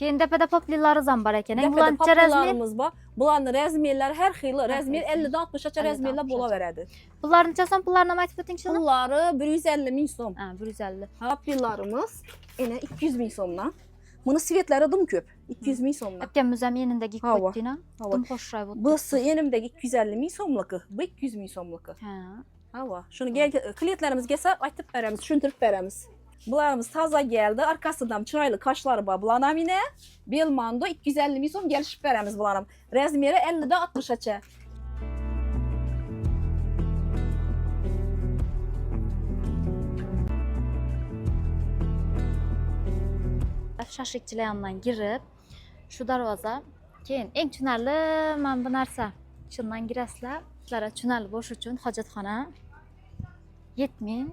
Keyin tepada poplilarınız ham bor ekan. Dəfədə Bular necha razmer? paplalarımız var. Buların rəzmiyelləri hər xeyli, rəzmiyel xeyli. 50-dən 60-aça 50-dən rəzmiyellər 60-aça. bola verədi. Bular necha so'm? Pullarni ham aytib o'ting shuni. Bunları 150 min som. Ha, 150. Paplalarımız yenə 200 min somdan. Bunu svetləri dım köp. 200 min somdan. Akamiz ham yenindagi Hava. qo'ydinglar. Hava. Dim xo'shroq bo'ldi. Busı yenimdəki 250 min somluqu, bu 200 min somluqu. Ha. Hava. Şunu gel klientlərimiz gəlsə aytıb verəmiz, düşündürüb verəmiz. Bunlarımız taza gəldi. Arkasından çıraylı kaşları var. Bulanam yine. Belmando 250 min som gəlişib verəmiz bulanam. Rəzmiyeri 50-də 60-aça. shashlikchilar yonidan kirib shu darvoza keyin eng tushunarli mana bu narsa shundan kirasizlar sizlarga tushunarli bo'lishi uchun hojatxona yetming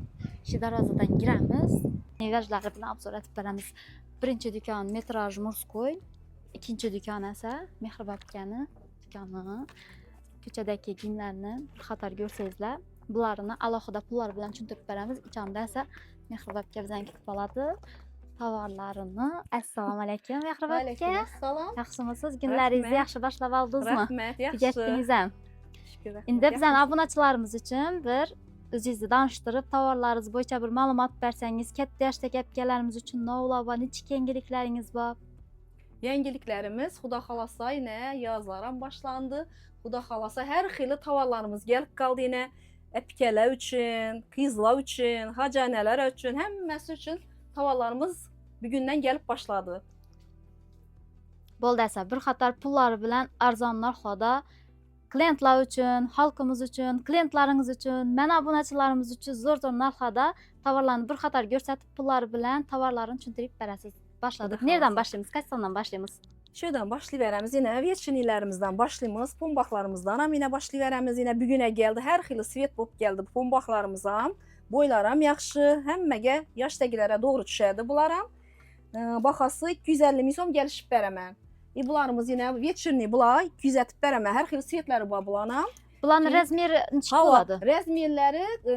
shu darvozadan kiramiz nevajlari bilan obzor etib beramiz birinchi do'kon metraj murskoy ikkinchi do'kon esa mehribon akani do'koni ko'chadagi kiyimlarni xatar ko'rsangizlar bularni alohida pullar bilan tushuntirib beramiz ichonda esa mehribon aka bizdan kutib oladi tovarlarini assalomu alaykum mehribon aka assalom. yaxshimisiz kunlaringizni yaxshi boshlab oldingizmi Rahmat, yaxshi. tugatdingiz ham endi bizani obunachilarimiz uchun bir o'zingizni tanishtirib tovarlaringiz bo'yicha bir ma'lumot bersangiz katta yoshdagi akalarimiz uchun novlar va necha yangiliklaringiz bor Yengiliklərimiz Xuda xalasa yine yazlaram başlandı. Xuda xalasa hər xeyli tovarlarımız gəlib qaldı yenə. Əpikələr üçün, qızlar üçün, hacanələr üçün, həmməsi üçün tovarlarımız bu gündən gəlib başladı. bo'ldi asa bir qator pullari bilan arzon narxlarda klientlar uchun xalqimiz uchun klientlaringiz uchun mana obunachilarimiz uchun zo'r zo'r narxlarda tovarlarni bir qator ko'rsatib pullari bilan tovarlarni tushuntirib berasiz boshladik xohlasa. boshlaymiz qaysi sondan boshlaymiz Şuradan başlayırıq. Yenə veçinilərimizdən başlayırıq. Pombaxlarımızdan ham yenə başlayırıq. Yenə bu günə gəldi. Hər xeyli svet bop gəldi bu pombaxlarımızam. Boylaram yaxşı. Həmməgə yaşdagilərə doğru düşərdi bunlaram. Ee, Baxası 250 min som gəlişib bərəmən. E bunlarımız yenə veçini bunlar 200 etib bərəmən. Hər xeyli svetləri var bularni Keyin- razmeri necha Hava bo'ladi rəzmiyelləri e,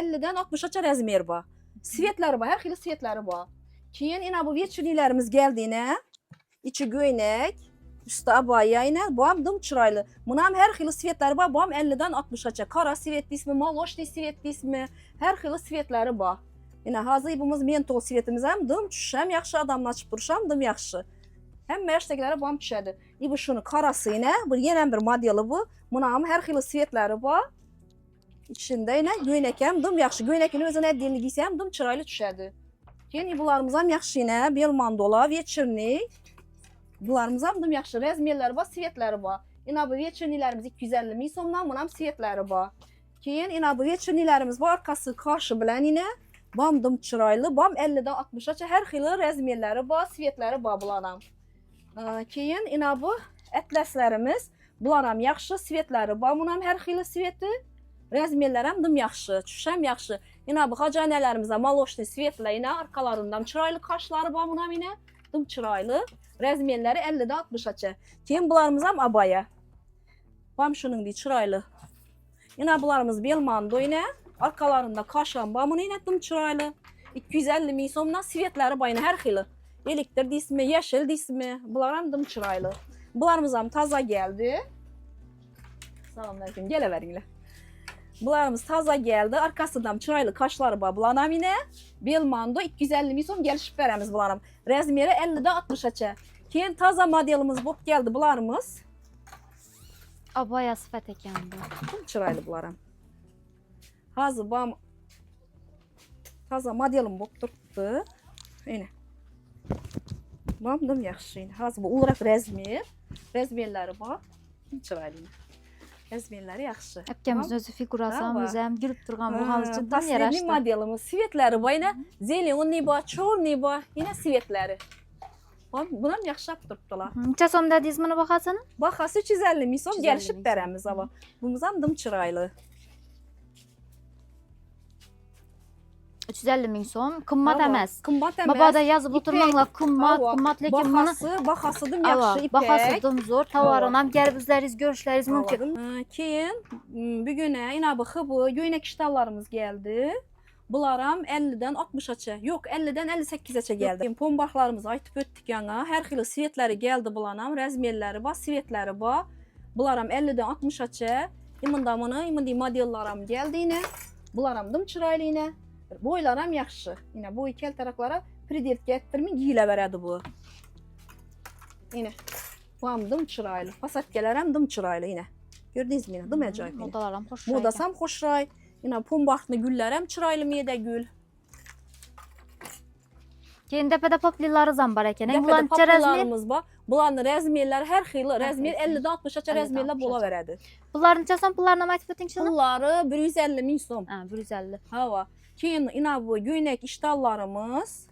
50-dən 60-aça rəzmiyer var. Svetləri var, hər xeyli svetləri var. Keyin yenə bu veçinilərimiz gəldiyinə içi göynək, üstü abaya ilə bu ham dım çıraylı. Bunun ham hər xeyli svetləri var. Bu ham 50-dən 60-aça. Kara svet ismi, maloşni svet ismi, hər xeyli svetləri var. Yenə hazır ibimiz mentol svetimiz ham dım düşəm, yaxşı adamla açıb duruşam, dım yaxşı. Həm yaşdagilərə bu ham düşədi. İbu şunu karası ilə, bu yenə bir modeli bu. Bunun ham hər xeyli svetləri var. İçində yenə göynəkəm dım yaxşı. Göynəkin özünə dilli giysəm dım çıraylı düşədi. Yeni bularımız ham yaxşı yenə bel mandola, veçirnik. Bularımız ham dım yaxşı. Rəzmiyelləri var, svetləri var. Bu veçirniklərimiz 250 min somdan, bunun ham svetləri var. Keyin bu veçirniklərimiz var, arkası qarşı bilən yenə bam dım çıraylı, bam 50-dən 60-aça hər xeyli rəzmiyelləri var, svetləri var bularım. Ee, Keyin yenə bu ətləslərimiz, bunlar ham yaxşı, svetləri var. Bunun ham hər xeyli sveti. Rəzmiyellər həm dım yaxşı, düşəm yaxşı. Yenə bu hacanələrimizə maloşni svetlə yenə arkalarından çıraylı kaşları var bunun ham yenə dım çıraylı. Rəzmiyelləri 50-də 60-aça. Keyin bularımız ham abaya. Bam şunun di çıraylı. Yenə bularımız belmando yenə arkalarında kaşan yenə dım çıraylı. 250 min somdan svetləri var yenə hər Elektr dismi, yeşil dismi. Bunlar ham dım çıraylı. Bularımız ham taza geldi. Salamünaleyküm. Gələ veringlər. Bularımız taza geldi. Arkasından çıraylı kaşları var. Bular ham yenə Belmando 250 min som gəlişib verəmiz bularım. Rəzmeri 50-də 60-aça. Keyin taza modelimiz bop geldi bularımız. abaya sifat ekan bu çıraylı bularım. Hazır bam taza modelim bop turibdi. Yenə. مامدم yaxşıyın. Hazır bu olaraq rəzmi, rəzmiyyələri var. Çıraylı. Rəzmiyyələri yaxşı. Əpkəmizin özü fiqurası, müzəm, gülüb durğan buğamız cündən yaraşdı. Yeni modelimiz, svetləri var. Yenə zeleni var, çorni var, yenə svetləri. Buna yaxşı aptırdılar. Neçə som dediniz bunu baxasın? Baxası 350 min som gəlişib bərəmiz ava. Bumuzam dım çıraylı. 350 ming so'm qimmat emas Qimmat emas. mabodo yozib o'tirmanglar qimmat qimmat lekin buni yaxşı ipək. bahası dım zo'r tovarini ham kelib o'zlaringiz ko'rishlaringiz mumkin Keyin m, bu günə yenə bu xıbu göynək iştallarımız gəldi. Bularam 50-dən 60-aça. Yox, 50-dən 58-əçə gəldi. Pombaxlarımızı aytıb ötdük yana. Hər xil svetləri gəldi bulanam. Rəzmerləri var, svetləri var. Bularam 50-dən 60-aça. İmində mını, indi modellaram gəldi yenə. Bularamdım çıraylı yenə. Boylaram yaxşı. Yenə bu iki tərəflərə pridet gətirmin giyilə verədi bu. Yenə. Buamdım çıraylı. Pasatkələrəm dım çıraylı yenə. Gördünüz mü yenə? Dım əcaib. Modalaram xoş. Modasam xoşray. Yenə pombaxtlı güllərəm çıraylı medə gül. Keyin dəpədə popliləri zam var ekan. Dəfədə Bulan çərəzmi. papalarımız var. Bulanın rəzmerlər hər xeyli, rəzmer xeyli. 50-dən 60-aça 50-dən rəzmerlər 60-aça. bola verədi. Bunların çəsən pullarına aytıb ötün şunu. Pulları 150 min som. Hə, 150. Hava. Keyin ina bu göynək iştallarımız.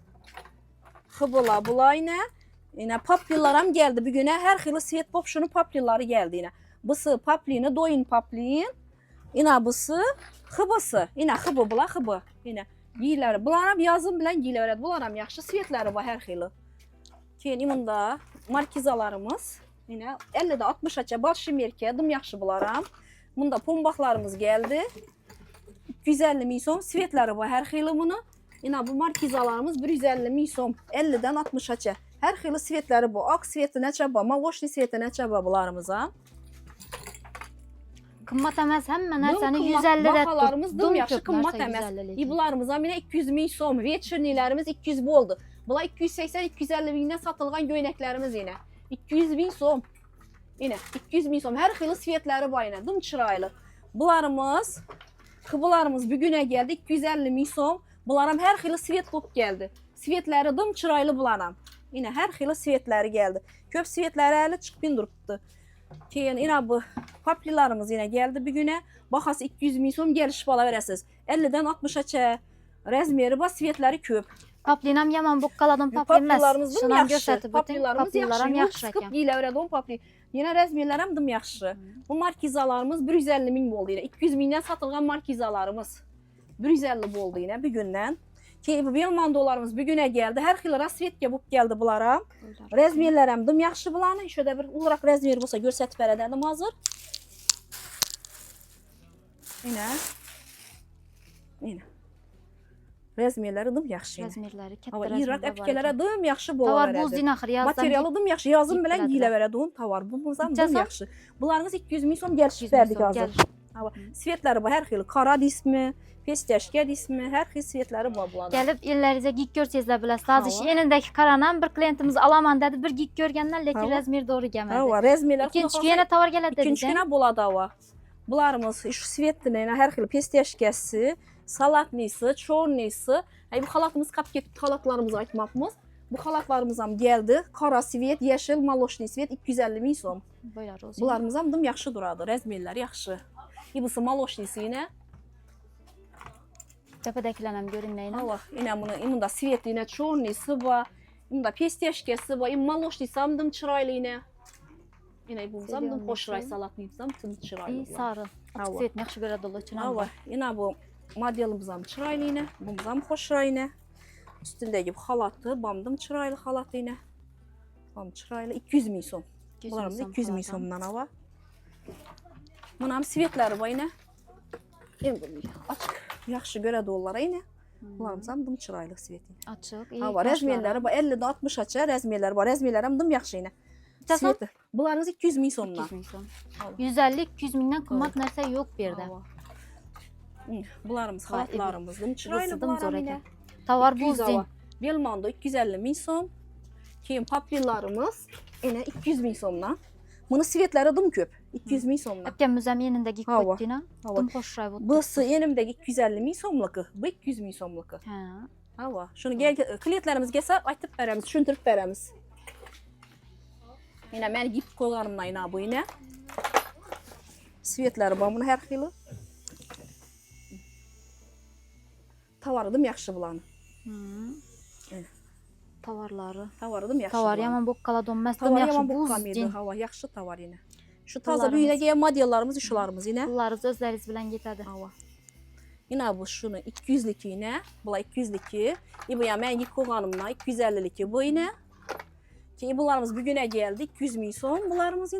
Xıbıla bulayına. Yine paplilaram geldi bir güne. Her xili svet pop şunu papliları geldi yine. Bısı paplini, doyun paplin. Yine bısı, xıbısı. Yine xıbı bula xıbı. Yine giyləri. Bunlar yazın bilen giyilə verədi. Bunlar yaxşı svetləri var hər xili. Keyin imunda markizalarımız. Yine 50-də 60-aça başı merkə, dım yaxşı bularam. Bunda pombaxlarımız geldi. 250 min som svetləri var hər xeyli bunu. İna bu markizalarımız 150 min som 50-dən 60-aça. Hər xeyli svetləri bu. Ak sveti neçə var, mavoşni sveti neçə var bunlarımıza? Qımmat emas, həmmə nəsəni 150 də baxalarımız dum yaxşı qımmat emas. İblarımıza minə 200 min som, veçirnilərimiz 200 boldu. Bula 280-250 mindən satılğan göynəklərimiz yenə. 200 min som. Yenə 200 min som. Hər xeyli svetləri var yenə, dum çıraylı. Bularımız xıbılarımız bir günə gəldi 250 min som. Bularam hər xili svet bop gəldi. Svetləri dım çıraylı bularam. Yenə hər xili svetləri gəldi. Köp svetləri əli çıxbin durubdu. Keyin yenə bu paplilarımız yenə gəldi bir günə. Baxası 200 min som gəliş bala verəsiz. 50-dən 60-aça rəzmeri var, svetləri köp. Paplinam yaman boqqaladım paplinməz. Paplilarımız Şundan yaxşı. Paplilarımız yaxşı. Paplilaram Yox, yaxşı verədi on papli. Yenə rəzmiyələrim yaxşı. Bu markizalarımız 150 min oldu yenə. 200 mindən satılğan markizalarımız 150 oldu yenə bir gündən. Ki bir mandolarımız bir günə gəldi. Hər xil rasvetka bub gəldi bulara. Rəzmiyələrim dım yaxşı bulanı. Şöyle bir olarak rəzmiyer bolsa görsətib verədəm hazır. Yenə. Yenə var əpkələrə ekan. dım yaxşı bola Tavar buz verədi. din axır yazdan. Materialı dım yaxşı, yazım bilən Giyib giyilə verədi onun tavar. Bu muzam dım Cəza? yaxşı. Bunlarınız 200 min som gəlişib 200 min verdik som, hazır. gəl. Hava. Svetləri var hər xil. Qara dismi, pestəşkə dismi, hər xil svetləri var bunların. Gəlib illərizə gig görsəzlər biləsiz. Hazır Hava. yenindəki qaranam bir klientimiz alaman dedi. Bir gig görgəndən lekin doğru gəlmədi. Hava, rəzmerlər İkinci yenə tavar gələ dedi. İkinci günə buladı hava. Bunlarımız şu svetlə hər xil pestəşkəsi, salatlısı, çornisi. Ay bu xalatımız qap getdi, xalatlarımızı aytmaqmız. Bu xalatlarımızam gəldi. Qara svet, yeşil, maloşni svet 250 min som. Bunlarımızam dım yaxşı duradı. Rəzmerlər yaxşı. İbisi maloşnisi yenə. Təpədəkilənəm görün nə ilə. Allah, yenə bunu, imunda svet yenə çornisi var. İmunda pestəşkəsi var. İm maloşnisi am dım çıraylı yenə. Yenə bu zam dım Seviyorum xoş ray neçə. salatlı dım dım çıraylı. İyi sarı. Hava. Açıq svet yaxşı görə dolu üçün. Hava, yenə bu modelimizam çıraylı yenə. Bumzam xoş ray yenə. Üstündəki bu xalatı, bamdım çıraylı xalat yenə. Bam çıraylı 200 min som. Bunlarımız 200 min somdan hava. Bunam svetləri var. Em açıq, yaxşı görə də onlara yenə. Bunlarımızam dım çıraylı sveti. Açıq. iyi, Hava, rəzmerləri var 50-də 60-aça rəzmerləri var. Rəzmerlərim dım yaxşı. Təsən Sveti. Bunlarınız 200 min somdan. 200 min. Hava. 150-200 mindən qımmat nəsə yox bir də. Dım zor bunlar ekan. yenə. Tavar 200 buz hava. din. Belmondo 250 min som. Keyin paplilarımız yenə 200 min somdan. Bunu svetləri dım köp. 200 min somdan. Əpkəm müzəm yenində gig Hava. qoyduğuna. Hava. Dım xoş ray bu. Bısı yenimdəki 250 min somluqu. Bu 200 min somluqu. Hə. Hava. Şunu gəl klientlərimiz gəlsə aytıb verəmiz, düşündürüb verəmiz. Yenə mən gip qoyarımla yenə bu yenə. Svetləri var bunun hər xili. Tavarıdım yaxşı bulanı. Evet. Tavarları. Tavarıdım yaxşı. Tavar bulanı. yaman boqqaladım. Məs Tavar yaman din. Hava yaxşı tavar yenə. Şu taza gələn modellarımız, işlarımız yenə. Pullarınız özləriniz bilən getədi. Hava. Yenə bu şunu 200'lik yenə. Bula 200'lik. İbu ya mən yık qoğanımla 250'lik bu yenə. Ki bunlarımız bir günə gəldi. 200 min son bunlarımız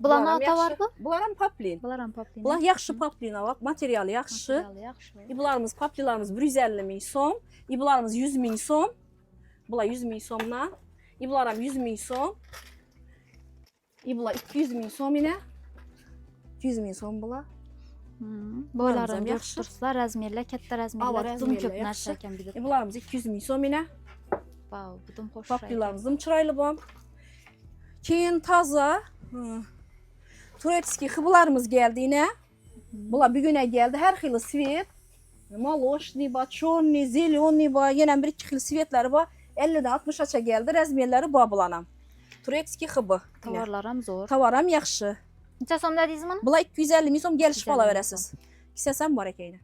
Bulana da var bu? Bularam paplin. Bularam paplin. Bular yaxşı paplin alaq, materialı yaxşı. Materialı yaxşı. İblarımız, paplilarımız 150 min som, İblarımız 100 min som. Bula 100 min somla. İblaram 100 min som. İbla 200 min som ilə. 200 min som bula. Boylarım yaxşı dursa, rəzmirlə, katta rəzmirlə, dum köp nərsə ekan bir də. İblarımız 200 min som ilə. Wow, bu dum xoş. Paplilarımız dum çıraylı bam. Keyin taza, Turetski xıbılarımız geldi yine. Bunlar bir güne geldi. Her xili svet. Maloşni var, çorni, zelyonni var. Yine bir iki xil svetleri var. 50'den 60'a geldi. Rezmiyeleri bu bulanam. Turetski xıbı. Yine. Tovarlar zor. Tavaram yaxşı. Neçə som dediniz bunu? Bunlar 250 min som geliş 250 bala verəsiz. İstəsən var ekeyini.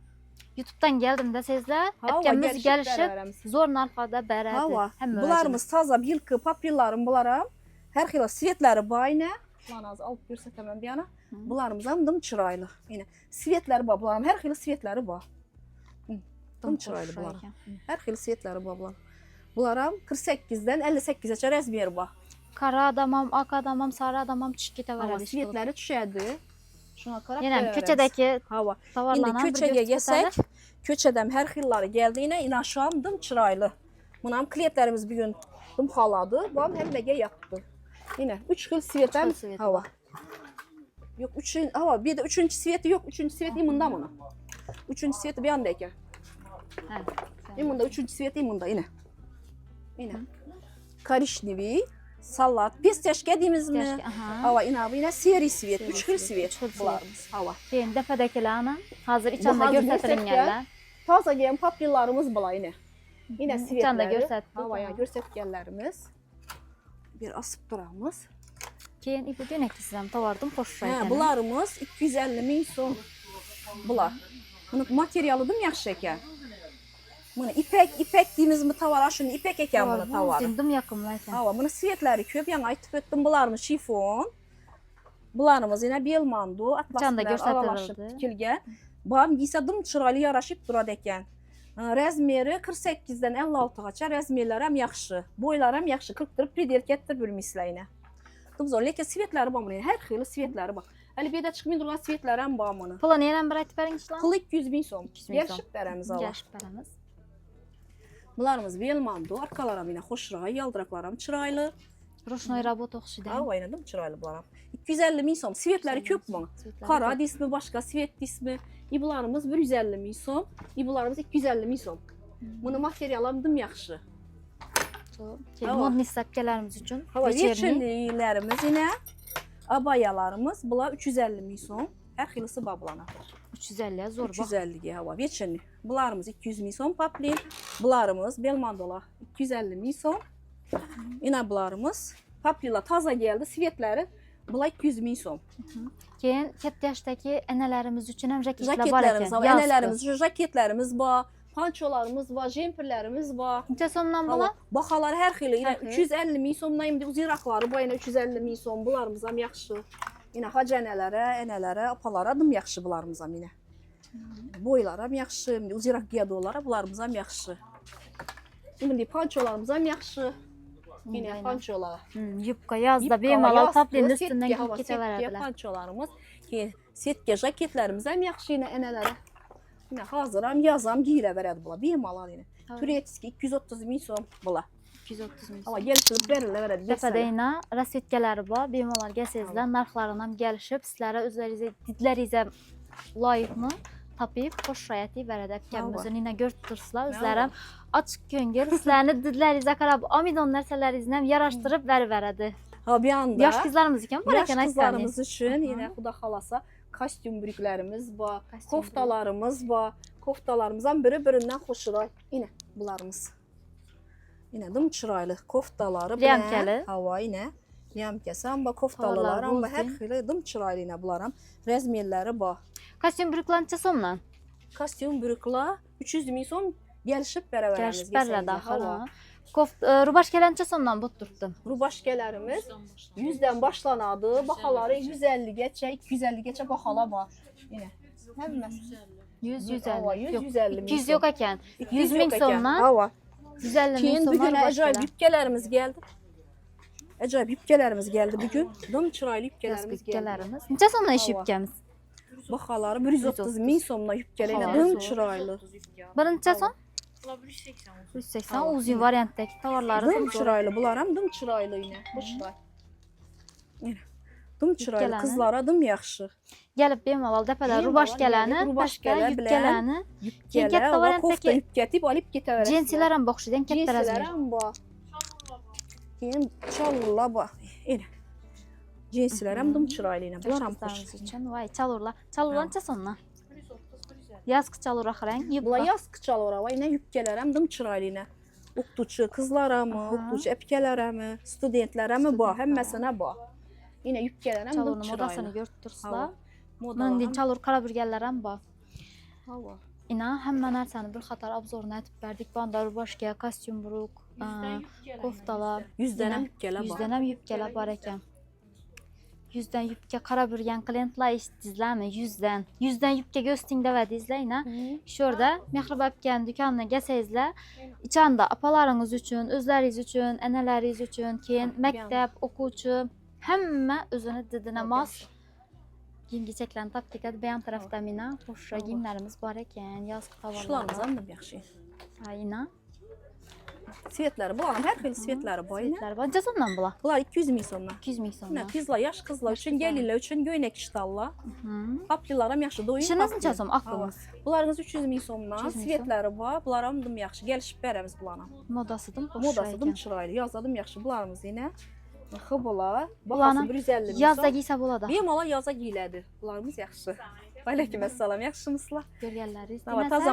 YouTube'dan geldim de sizler. Hepimiz gelişip zor narxada bərədi. Hava. Bularımız taza bilki, papirlarım bularam. Her xil svetleri var yine. Lan az alıp görsətəməm bir yana. Bularımız hamdım çıraylı. Yine svetleri var bularım. Her xil svetleri var. Dım çıraylı bularım. Her xil svetleri var bularım. Bularım 48'den 58'e rəzmiyeri var. Kara adamam, ak adamam, sarı adamam Hava var. svetleri düşədi. Şuna qarab verərəm. köçədəki Hava. İndi köçəyə gəlsək, köçədəm hər xilları gəldiyinə inaşamdım çıraylı. Bunam klientlərimiz bu gün dım xaladı, bam həmləgə yapdı. Yine 3 xil sveti hava. Yox, üçün hava, bir də üçüncü sveti yox, üçüncü sveti imunda mı? Üçüncü sveti bir anda ekan. Hə. İmunda üçüncü sveti imunda yine. Yine. Karışnevi, salat? Keşke, aha. Hava inabı yine seri svet, Seri 3 xil svet, bularımız. Hava. Deyin, dəfədəkilərini hazır içəndə göstərilənlər. Taza gelen papillarımız bula yine. Yine Hı, svetleri. can da göstərdik. Havaya göstərgənlərimiz. Bir asıp duramız. Keyin ipi dönək sizəm tovardım xoş Hə, bularımız 250 min son. Bular. Bunun materialıdım yaxşı ekan. Bunu ipek, ipek deyimizmi tavar, şunu ipek ekan bunu tavar. Zindim yaxınlaysan. Hava, bunu svetləri köp, yəni aytıb etdim bularımız şifon. Bularımız yine belmandu, Can da atlaslar göstərilirdi. aralaşıb tikilgən. Bam giysə dım çıraylı yaraşıb durad ekan. Ha, Rəzmeri 48-dən 56-gacha rəzmerlər həm yaxşı, boylar həm yaxşı, 40 predelkətdir bilmisləyinə. Dım zor, lekin svetləri bunun, hər xili svetləri var. Hələ bir də svetləri həm var bunun. Pula neyən bir aytıb bərin işləm? Pılı 200 bin som. 200 bin som. Gəlişib bərəmiz ala. Gəlişib bərəmiz. Bunlarımız velmandu, arkalarım yine xoşray, yaldıraqlarım çıraylı. Ruşnoy rabot oxşidən. Hava yine dım çıraylı bunlarım. 250 min som. Svetləri köp bunun. Kara dismi, başka svet dismi. İbularımız 150 min som. İbularımız 250 min som. Bunu materialım yaxşı. Hava. Mod nisabkələrimiz üçün Hava veçerni veçerlilərimiz yine abayalarımız bunlar 350 min som. Hər xilisi bablana. 350 zor bax. 350 hava veçerli. Bularımız 200 min som paplin. Bularımız belmandola 250 min som. Yine bularımız paplila taza geldi. Svetləri bunlar 200 min som. Keyin katta ənələrimiz üçün həm jaketlər var Jaketlərimiz ekan. var, ənələrimiz, jaketlərimiz var, pançolarımız var, jemperlərimiz var. Neçə somdan Hava, bula? Baxalar hər xili, yenə Hər xil. 250 min somdan indi bu ziraqları bu yenə 350 min som, bularımız ham yaxşı. Yenə hac ənələrə, ənələrə, apalara dım yaxşı bularımız ham yenə. Boylar ham uziraq giyadolara bularımız ham yaxşı. İndi pançolarımız ham yaxşı. Yenə Aynen. pançolar. Hmm, yubka yazda taplinin setki, üstündən hava, keçə setki, verədilər. pançolarımız, ki, setki, jaketlərimiz həm yaxşı yenə ənələrə. Yenə hazıram, yazam, giyirə verədi bula. Bemalal yenə. Hava. Turetski 230 min som bula. 230 min. Amma gəlişib verirlər verədi. Dəfədə ilə rasvetkaləri var. Bemalol gəlsəzlər narxlarından gəlişib sizlərə özlərinizə didlərinizə layiqini tapıb xoş şəraiti verədək kəmizin yenə götürsüzlər özlərəm açıq göngül sizlərini didlərinizə qarab amidon nərsələrinizlə yaraşdırıb ver verədi. Ha bir anda Yaş qızlarımız ikən yaş ekan qızlarımız üçün yenə xuda xalasa kostyum bürüklərimiz var, koftalarımız var. Koftalarımızdan biri-birindən xoşuray. Yenə bularımız. Yenə dım çıraylı koftaları Lyamkəli. Hava Tolarlar, amma bozdu. hər xili dım çıraylı yenə bularım. Rəzmerləri var. Kostyum brüklan neçə somla? Kostyum bürükla 300 min som gəlişib bərabərimiz. Gəlişib bərlə daxil. Koft e, rubaşkələr neçə somdan but durdu? Rubaşkelərimiz 100-dən başlanadı. Baxaları 150 geçə, 250 geçə baxala var. Yenə. Həmməsi 100 Hava, 150. 100, Yox, 150 min 200 som. yox ekan. 100 min somdan Hava. 150 min Keyin bu somdan günə əcaib rubaşkələr. Acayip yubkalarımız geldi bugün. Dım çıraylı yubkalarımız geldi. yubkalarımız. Neçə somdan iş yubkamiz? Baxaları 130 min somla yubkalayla Hava. dım çıraylı. Bir neçə som? Ulan 180 olsun. 180 Hava. uzun variantdakı tovarları Dım çıraylı bunlar dım çıraylı yine. Boşlar. Dım çıraylı kızlara dım yaxşı. Gəlib bemalal Bemalal rubaş gələni, rubaş gələ bilən variantdakı kofta yubkatib alıb getə cinsilərə baxışıdan kətdə rəzmir. Cinsilərəm bu. Keyin çalırlar bax. Elə. Cinsilərəm dım çıraylı ilə. Bunlar xoş. Qızlarımız üçün vay sonuna? 130, 150. Yazıq çalur axı rəng. Bunlar Yubka. yaz kıçalara var. Yine yubkalarəm dım çıraylı ilə. Oxutucu qızlara mı, Aha. oxutucu əpkələrə mi, studentlərə mi bax, Studentlərə. həmməsinə bax. Yine yubkalarəm dım Çalurun modasını götürsüzlər. Moda. Məndin çalur qara bürgəllərəm bax. Hava. İna həmmə nərsəni bir xatar obzoruna etib verdik. Bandar başqa kostyum buruk, Koftalar. 100 dənə Yine yubkələ bax. Yüzdən yubkalar var ekan. Yüzdən yubka qara bürgən klientlar istizlərmi? Yüzdən. Yüzdən yubka göstəringdə və dizləyinə. Şurada Mehribab gələn dükanına gəlsəizlər, içəndə apalarınız üçün, özləriniz üçün, ənələriniz üçün, keyin məktəb, oxucu, həmmə özünü didinə mas giyim-keçəklərini tapdıqat bəyan tərəfdə mina, Allah. giyimlərimiz var ekan, yazıq havalar. Şularımızdan da yaxşı. Ayına. Svetləri bu anam hər xil svetləri var. yine. Svetlər var. Necə ondan bula? Bunlar 200 min sondan. 200 min Nə sonda. qızlar, yaş qızlar üçün, gəlirlər üçün göynək iştallar. Hı. Paplilaram yaxşı doyun. İşiniz papli. neçə som Hava. axılınız? Bunlarınız 300 min somdan, 300 min som. svetləri var. Bunlarım dım yaxşı. Gəlişib bərəmiz bunlara. Modasıdır, boş Modası dım ekan. çıraylı, yazdadım yaxşı. Bunlarımız yenə xıbılar. Bunlarını Baxası 150 min. Yazda giysə bula da. Bir mala yaza giylədi. Bunlarımız yaxşı. Aleyküm əssalam, yaxşımısınızlar? Görgənləri Nava taza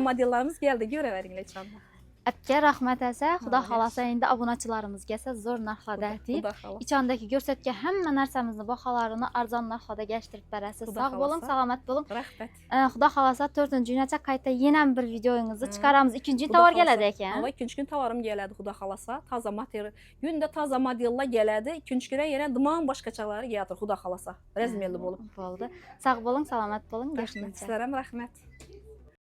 görəvərinlər çanla. Əpkə rəhmət əsə, xuda Ha, xalasa indi abonaçılarımız gəlsə zor. Xuda xala. İçəndəki göstərgə həmmə nərsəmizni baxalarını arzan narxda gəşdirib bərəsiz. Sağ olun, salamat olun. Rəhmət. Xuda xalasa 4-cü günəcə qayıtda yenə bir videoyunuzu çıxaramız. İkinci Xuda tovar gələcək ekan. Hava ikinci gün tavarım gələdi xuda xalasa. Taza material. Gündə taza modellər gələdi. İkinci günə yenə duman başqaçaları gəlir xuda xalasa. Rəzmelli olub. Oldu. Sağ olun, salamat olun. Görüşmək. Sizlərə rəhmət.